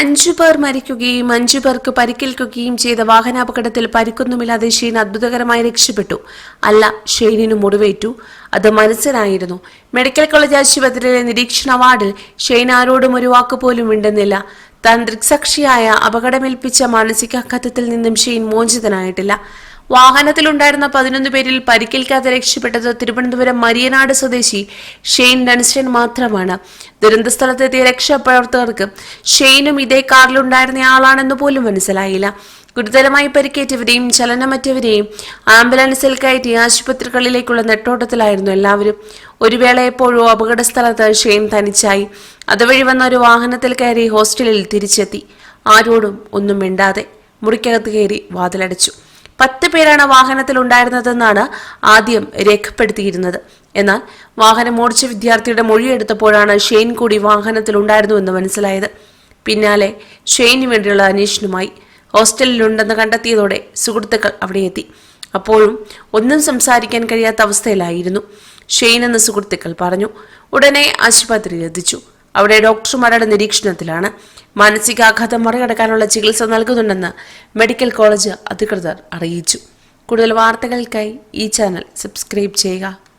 അഞ്ചു പേർ മരിക്കുകയും അഞ്ചു പേർക്ക് പരിക്കേൽക്കുകയും ചെയ്ത വാഹനാപകടത്തിൽ പരിക്കൊന്നുമില്ലാതെ ഷെയ്ൻ അത്ഭുതകരമായി രക്ഷപ്പെട്ടു. അല്ല ഷെയ്നിന് മുറിവേറ്റു. അത് മനസ്സിലായിരുന്നു. മെഡിക്കൽ കോളേജ് ആശുപത്രിയിലെ നിരീക്ഷണ വാർഡിൽ ഷെയ്ൻ ആരോടും ഒരു വാക്ക് പോലും മിണ്ടുന്നില്ല. താൻ ദൃക്സാക്ഷിയായ അപകടമേൽപ്പിച്ച മാനസികാഘാതത്തിൽ നിന്നും ഷെയ്ൻ മോചിതനായിട്ടില്ല. വാഹനത്തിലുണ്ടായിരുന്ന പതിനൊന്ന് പേരിൽ പരിക്കേൽക്കാതെ രക്ഷപ്പെട്ടത് തിരുവനന്തപുരം മരിയനാട് സ്വദേശി ഷെയ്ൻ ഡൻസ്റ്റൻ മാത്രമാണ്. ദുരന്ത സ്ഥലത്തെത്തിയ രക്ഷാപ്രവർത്തകർക്ക് ഷെയ്നും ഇതേ കാറിലുണ്ടായിരുന്ന ആളാണെന്ന് പോലും മനസ്സിലായില്ല. ഗുരുതരമായി പരിക്കേറ്റവരെയും ചലനമറ്റവരെയും ആംബുലൻസിൽ കയറ്റി ആശുപത്രികളിലേക്കുള്ള നെട്ടോട്ടത്തിലായിരുന്നു എല്ലാവരും. ഒരു വേള എപ്പോഴോ അപകട സ്ഥലത്ത് ഷെയ്ൻ തനിച്ചായി. അതുവഴി വന്ന ഒരു വാഹനത്തിൽ കയറി ഹോസ്റ്റലിൽ തിരിച്ചെത്തി. ആരോടും ഒന്നും മിണ്ടാതെ മുറിക്കകത്ത് കയറി വാതിലടച്ചു. പത്ത് പേരാണ് വാഹനത്തിൽ ഉണ്ടായിരുന്നതെന്നാണ് ആദ്യം രേഖപ്പെടുത്തിയിരുന്നത്. എന്നാൽ വാഹനം ഓടിച്ച വിദ്യാർത്ഥിയുടെ മൊഴിയെടുത്തപ്പോഴാണ് ഷെയ്ൻ കൂടി വാഹനത്തിൽ ഉണ്ടായിരുന്നുവെന്ന് മനസ്സിലായത്. പിന്നാലെ ഷെയ്നു വേണ്ടിയുള്ള അന്വേഷണമായി ഹോസ്റ്റലിലുണ്ടെന്ന് കണ്ടെത്തിയതോടെ സുഹൃത്തുക്കൾ അവിടെ എത്തി. അപ്പോഴും ഒന്നും സംസാരിക്കാൻ കഴിയാത്ത അവസ്ഥയിലായിരുന്നു. ഷെയ്ൻ എന്ന സുഹൃത്തുക്കൾ പറഞ്ഞു. ഉടനെ ആശുപത്രിയിൽ എത്തിച്ചു. അവിടെ ഡോക്ടർമാരുടെ നിരീക്ഷണത്തിലാണ് മാനസികാഘാതം മറികടക്കാനുള്ള ചികിത്സ നൽകുന്നുണ്ടെന്ന് മെഡിക്കൽ കോളേജ് അധികൃതർ അറിയിച്ചു. കൂടുതൽ വാർത്തകൾക്കായി ഈ ചാനൽ സബ്സ്ക്രൈബ് ചെയ്യുക.